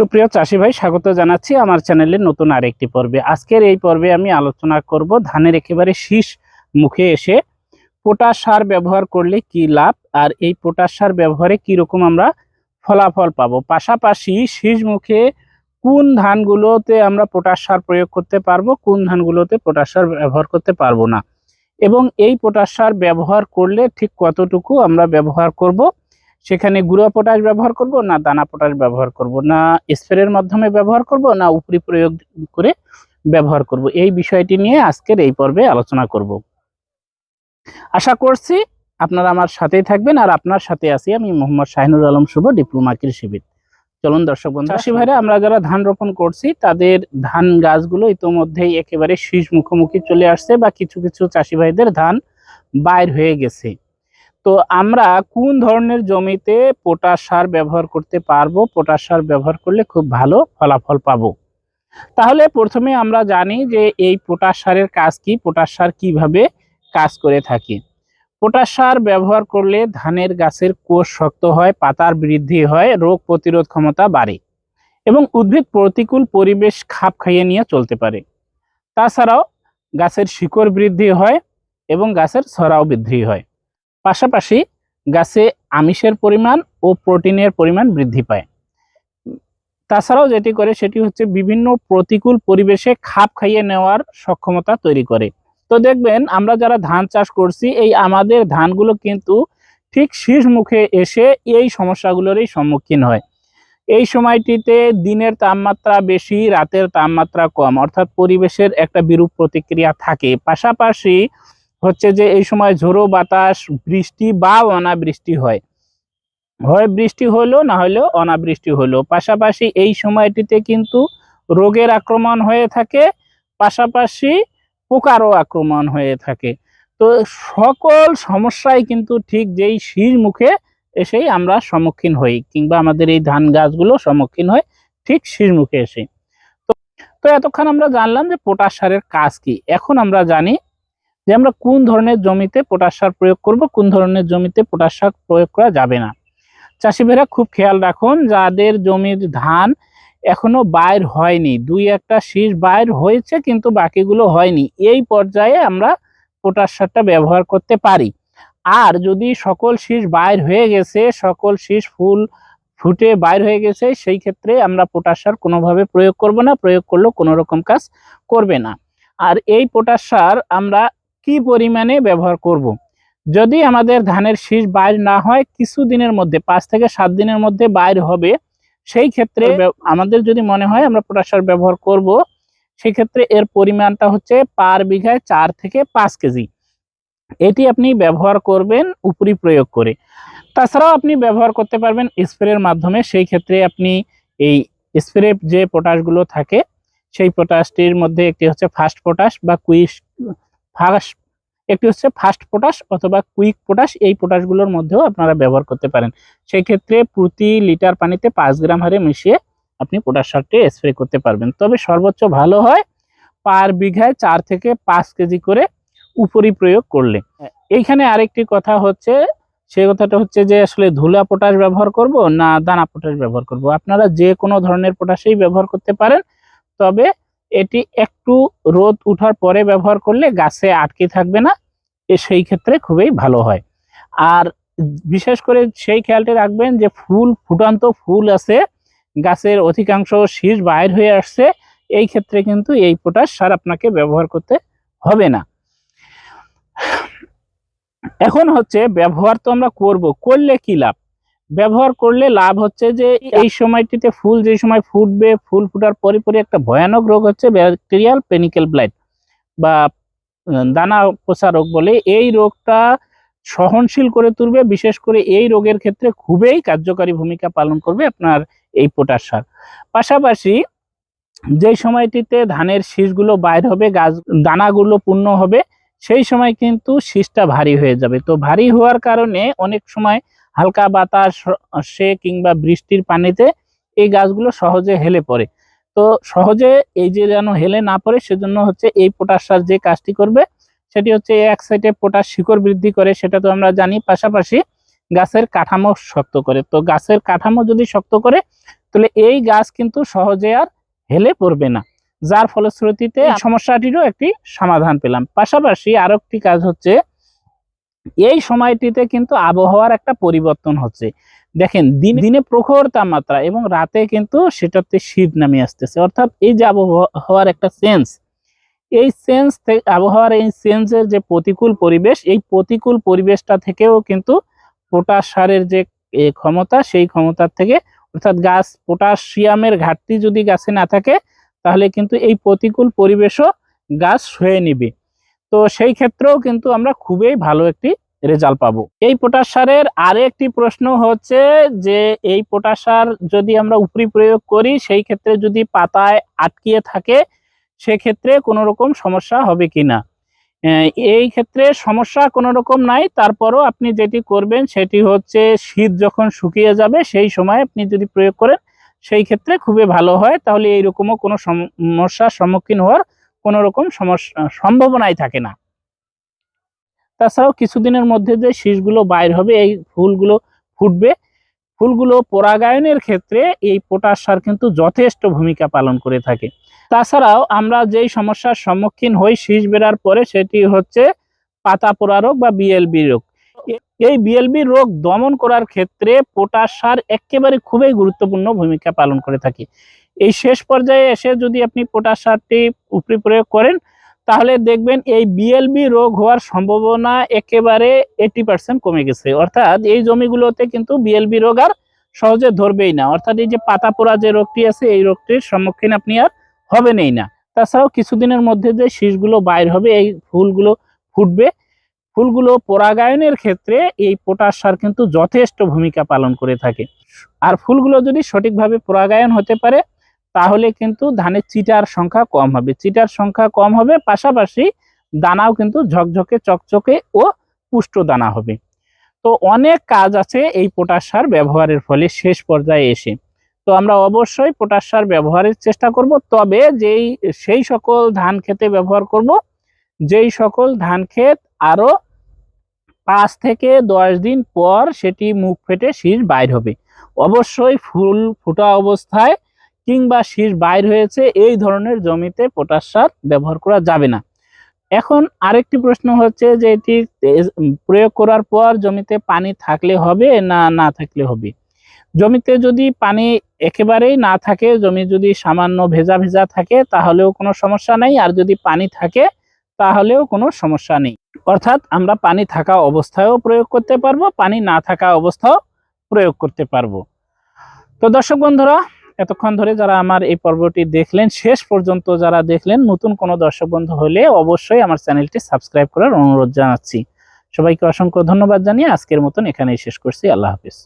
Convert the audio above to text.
সুপ্রিয় চাষি ভাই, স্বাগত জানাচ্ছি আমার চ্যানেলের নতুন আরেকটি পর্বে। আজকের এই পর্বে আমি আলোচনা করব ধানের একেবারে শীষ মুখে এসে পোটাশ সার ব্যবহার করলে কি লাভ আর এই পোটাশ সার ব্যবহারে কি রকম আমরা ফলাফল পাবো। পাশাপাশি শীষ মুখে কোন ধানগুলোতে আমরা পোটাশ সার প্রয়োগ করতে পারব, কোন ধানগুলোতে পোটাশ সার ব্যবহার করতে পারব না। এবং এই পোটাশ সার ব্যবহার করলে ঠিক কতটুকু আমরা ব্যবহার করব সেখানে গুঁড়া পটাশ ব্যবহার করব না দানা পটাশ ব্যবহার করব? না স্প্রের মাধ্যমে ব্যবহার করব? না উপরি প্রয়োগ করে ব্যবহার করব? এই বিষয়টি নিয়ে আজকের এই পর্বে আলোচনা করব। আশা করছি আপনারা আমার সাথেই থাকবেন আর আপনার সাথে আছি আমি মোহাম্মদ শাহিনুর আলম শুভ ডিপ্লোমা কৃষিবিদ। চলুন দর্শক বন্ধু চাষি ভাইরা আমরা যারা ধান রোপণ করছি তাদের ধান গাছগুলো ইতোমধ্যেই একেবারে শীষ মুখোমুখি চলে আসছে বা কিছু কিছু চাষি ভাইদের ধান বাইর হয়ে গেছে। তো আমরা কোন ধরনের জমিতে পোটাশ সার ব্যবহার করতে পারব? পোটাশ সার ব্যবহার করলে খুব ভালো ফলাফল পাবো। তাহলে প্রথমে আমরা জানি যে এই পোটাশ সারের কাজ কি? পটাশ সার কীভাবে কাজ করে থাকে? পোটাশ সার ব্যবহার করলে ধানের গাছের কোষ শক্ত হয়, পাতার বৃদ্ধি হয়, রোগ প্রতিরোধ ক্ষমতা বাড়ে এবং উদ্ভিদ প্রতিকূল পরিবেশ খাপ খাইয়ে নিয়ে চলতে পারে। তাছাড়াও গাছের শিকড় বৃদ্ধি হয় এবং গাছের ছড়াও বৃদ্ধি হয়। পাশাপাশি গাছে আমিষের পরিমাণ ও প্রোটিনের পরিমাণ বৃদ্ধি পায়। তাছাড়াও যেটি করে সেটি হচ্ছে বিভিন্ন প্রতিকূল পরিবেশে খাপ খাইয়ে নেওয়ার সক্ষমতা তৈরি করে। তো দেখবেন, আমরা যারা ধান চাষ করছি, এই আমাদের ধানগুলো কিন্তু ঠিক শীষ মুখে এসে এই সমস্যাগুলোরই সম্মুখীন হয়। এই সময়টিতে দিনের তাপমাত্রা বেশি, রাতের তাপমাত্রা কম, অর্থাৎ পরিবেশের একটা বিরূপ প্রতিক্রিয়া থাকে। পাশাপাশি হচ্ছে যে এই সময় ঝোড়ো বাতাস, বৃষ্টি বা অনাবৃষ্টি হয়। হয় বৃষ্টি হলো, না হলেও অনাবৃষ্টি হলো। পাশাপাশি এই সময়টিতে কিন্তু রোগের আক্রমণ হয়ে থাকে, পাশাপাশি পোকারও আক্রমণ হয়ে থাকে। তো সকল সমস্যায় কিন্তু ঠিক যেই শির মুখে এসেই আমরা সম্মুখীন হই, কিংবা আমাদের এই ধান গাছগুলো সম্মুখীন হয় ঠিক শীষ মুখে এসে তো এতক্ষণ আমরা জানলাম যে পটাশ সারের কাজ কি। এখন আমরা জানি যে আমরা কোন ধরনের জমিতে পটাশ সার প্রয়োগ করব, কোন ধরনের জমিতে পটাশ সার প্রয়োগ করা যাবে না। চাষি ভাইরা খুব খেয়াল রাখুন, যাদের জমির ধান এখনও বাইর হয়নি, দুই একটা শীষ বাইর হয়েছে কিন্তু বাকিগুলো হয়নি, এই পর্যায়ে আমরা পটাশ সারটা ব্যবহার করতে পারি। আর যদি সকল শীষ বাইর হয়ে গেছে, সকল শীষ ফুল ফুটে বাইর হয়ে গেছে, সেই ক্ষেত্রে আমরা পটাশ সার কোনোভাবে প্রয়োগ করব না, প্রয়োগ করলেও কোনো রকম কাজ করবে না। আর এই পটাশ সার আমরা কি পরিমাণে ব্যবহার করব। যদি আমাদের ধানের শীষ বাইর না হয় কিছু দিনের মধ্যে পাঁচ থেকে সাত দিনের মধ্যে বাইর হবে সেই ক্ষেত্রে আমাদের যদি মনে হয় আমরা পটাশ সার ব্যবহার করব সেই ক্ষেত্রে এর পরিমাণটা হচ্ছে পার বিঘায় চার থেকে পাঁচ কেজি এটি আপনি ব্যবহার করবেন উপরি প্রয়োগ করে তাছাড়াও আপনি ব্যবহার করতে পারবেন স্প্রের মাধ্যমে সেই ক্ষেত্রে আপনি এই স্প্রে যে পটাশগুলো থাকে সেই পটাশটির মধ্যে একটি হচ্ছে ফাস্ট পটাশ বা কুইস ফাস্ট একটি হচ্ছে ফাস্ট পটাশ অথবা কুইক পটাশ, এই পটাশগুলোর মধ্যেও আপনারা ব্যবহার করতে পারেন। সেই ক্ষেত্রে প্রতি লিটার পানিতে পাঁচ গ্রাম হারে মিশিয়ে আপনি পটাশ সারটি স্প্রে করতে পারবেন। তবে সর্বোচ্চ ভালো হয় পার বিঘায় চার থেকে পাঁচ কেজি করে উপরি প্রয়োগ করলে। এইখানে আরেকটি কথা হচ্ছে সেই কথাটা হচ্ছে যে আসলে ধুলা পটাশ ব্যবহার করব না দানা পটাশ ব্যবহার করব। আপনারা যে কোনো ধরনের পটাশই ব্যবহার করতে পারেন। তবে এটি একটু রোদ উঠার পরে ব্যবহার করলে গাছে আটকে থাকবে না, এ সেই ক্ষেত্রে খুবই ভালো হয়। আর বিশেষ করে সেই খেয়ালটি রাখবেন যে ফুল, ফুটান্ত ফুল আছে, গাছের অধিকাংশ শীষ বাইর হয়ে আসছে, এই ক্ষেত্রে কিন্তু এই পটাশ সার আপনাকে ব্যবহার করতে হবে না। এখন হচ্ছে ব্যবহার তো আমরা করব, করলে কি লাভ? ব্যবহার করলে লাভ হচ্ছে যে এই সময়টিতে ফুল, যে সময় ফুটবে, ফুল ফুটার পরে পরে একটা ভয়ানক রোগ হচ্ছে ব্যাকটেরিয়াল পেনিকেল ব্লাইট বা দানা পোষা রোগ বলে। এই রোগটা সহনশীল করে তুলবে, বিশেষ করে এই রোগের ক্ষেত্রে খুবই কার্যকারী ভূমিকা পালন করবে আপনার এই পটাশ সার। পাশাপাশি যে সময়টিতে ধানের শীষগুলো বাইর হবে, গাছ, দানাগুলো পূর্ণ হবে, সেই সময় কিন্তু শীষটা ভারী হয়ে যাবে। তো ভারী হওয়ার কারণে অনেক সময় হালকা বাতাস সে কিংবা বৃষ্টির পানিতে এই গাছগুলো সহজে হেলে পড়ে। তো সহজে এই যে যেন হেলে না পড়ে সেজন্য হচ্ছে এই পটাশ সার যে কাজটি করবে সেটি হচ্ছে এক সাইডে পটাশ শিকড় বৃদ্ধি করে সেটা তো আমরা জানি পাশাপাশি গাছের কাঠামো শক্ত করে। তো গাছের কাঠামো যদি শক্ত করে তাহলে এই গাছ কিন্তু সহজে আর হেলে পড়বে না। যার ফলশ্রুতিতে সমস্যাটিরও একটি সমাধান পেলাম। পাশাপাশি আরও একটি কাজ হচ্ছে এই সময়টিতে কিন্তু আবহাওয়ার একটা পরিবর্তন হচ্ছে। দেখেন, দিন, দিনে প্রখর তাপমাত্রা এবং রাতে কিন্তু সেটাতে শীত নামে আসতেছে। অর্থাৎ এই যে আবহাওয়ার একটা সেন্স এই সেন্স আবহাওয়ার এই সেন্সের যে প্রতিকূল পরিবেশ, এই প্রতিকূল পরিবেশটা থেকেও কিন্তু পটাশ সারের যে ক্ষমতা, সেই ক্ষমতার থেকে, অর্থাৎ গাছ, পটাশিয়ামের ঘাটতি যদি গাছে না থাকে, তাহলে কিন্তু এই প্রতিকূল পরিবেশও গাছ সয়ে নিবে। তো সেই ক্ষেত্রেও কিন্তু আমরা খুবই ভালো একটি রেজাল্ট পাবো। এই পটাশ সারের আরে একটি প্রশ্ন হচ্ছে যে, এই পটাশ সার যদি আমরা উপরি প্রয়োগ করি, সেই ক্ষেত্রে যদি পাতায় আটকিয়ে থাকে, সেক্ষেত্রে কোনো রকম সমস্যা হবে কি না? এই ক্ষেত্রে সমস্যা কোনো রকম নাই। তারপরও আপনি যেটি করবেন, সেটি হচ্ছে শীত যখন শুকিয়ে যাবে, সেই সময় আপনি যদি প্রয়োগ করেন, সেই ক্ষেত্রে খুবই ভালো হয়। তাহলে এইরকমও কোনো সমস্যার সম্মুখীন হওয়ার কোনো রকম সমস্যা সম্ভাবনাই থাকে না। তাছাড়াও কিছুদিনের মধ্যে যে শীষগুলো বাইর হবে, এই ফুলগুলো ফুটবে। ফুলগুলো পরাগায়নের ক্ষেত্রে এই পটাশ সার কিন্তু যথেষ্ট ভূমিকা পালন করে থাকে। তাছাড়াও আমরা যেই সমস্যার সম্মুখীন হই শীষ বেরার পরে সেটি হচ্ছে পাতা পোড়া রোগ বা বিএলবি রোগ। এই বিএলবি রোগ দমন করার ক্ষেত্রে পটাশ সার একেবারে খুবই গুরুত্বপূর্ণ ভূমিকা পালন করে থাকে। এই শেষ পর্যায়ে এসে যদি আপনি পটাশ সারটি উপরি প্রয়োগ করেন, তাহলে দেখবেন এই বিএলবি রোগ হওয়ার সম্ভাবনা একেবারে এইটি পার্সেন্ট কমে গেছে। অর্থাৎ এই জমিগুলোতে কিন্তু বিএলবি রোগ আর সহজে ধরবেই না। অর্থাৎ এই যে পাতা পোড়া যে রোগটি আছে, এই রোগটির সম্মুখীন আপনি আর হবেনই না। তাছাড়াও কিছুদিনের মধ্যে যে শীষগুলো বাইর হবে, এই ফুলগুলো ফুটবে। ফুলগুলো পরাগায়নের ক্ষেত্রে এই পটাশ সার কিন্তু যথেষ্ট ভূমিকা পালন করে থাকে। আর ফুলগুলো যদি সঠিকভাবে পরাগায়ন হতে পারে তাহলে কিন্তু ধানের চিটার সংখ্যা কম হবে। চিটার সংখ্যা কম হবে, পাশাপাশি দানাও কিন্তু ঝকঝকে, চকচকে ও পুষ্ট দানা হবে। তো অনেক কাজ আছে এই পটাশ সার ব্যবহারের ফলে শেষ পর্যায়ে এসে। তো আমরা অবশ্যই পটাশ সার ব্যবহারের চেষ্টা করব, তবে যেই, সেই সকল ধান খেতে ব্যবহার করব, যেই সকল ধান ক্ষেত আরও পাঁচ থেকে দশ দিন পর সেটি মুখ ফেটে শীষ বাইর হবে। অবশ্যই ফুল ফোটা অবস্থায় কিংবা শীষ বাইর হয়েছে, এই ধরনের জমিতে পটাশ সার ব্যবহার করা যাবে না। এখন আরেকটি প্রশ্ন হচ্ছে যে এটি প্রয়োগ করার পর জমিতে পানি থাকলে হবে না না থাকলে হবে? জমিতে যদি পানি একেবারেই না থাকে, জমি যদি সামান্য ভেজা ভেজা থাকে, তাহলেও কোনো সমস্যা নেই। আর যদি পানি থাকে, তাহলেও কোনো সমস্যা নেই। অর্থাৎ আমরা পানি থাকা অবস্থায়ও প্রয়োগ করতে পারব, পানি না থাকা অবস্থাও প্রয়োগ করতে পারব। তো দর্শক বন্ধুরা এতক্ষণ ধরে যারা আমার এই পর্বটি দেখলেন, শেষ পর্যন্ত যারা দেখলেন, নতুন কোনো দর্শক বন্ধু হলে অবশ্যই আমার চ্যানেলটি সাবস্ক্রাইব করার অনুরোধ জানাচ্ছি। সবাইকে অসংখ্য ধন্যবাদ জানিয়ে আজকের মতন এখানেই শেষ করছি। আল্লাহ হাফিজ।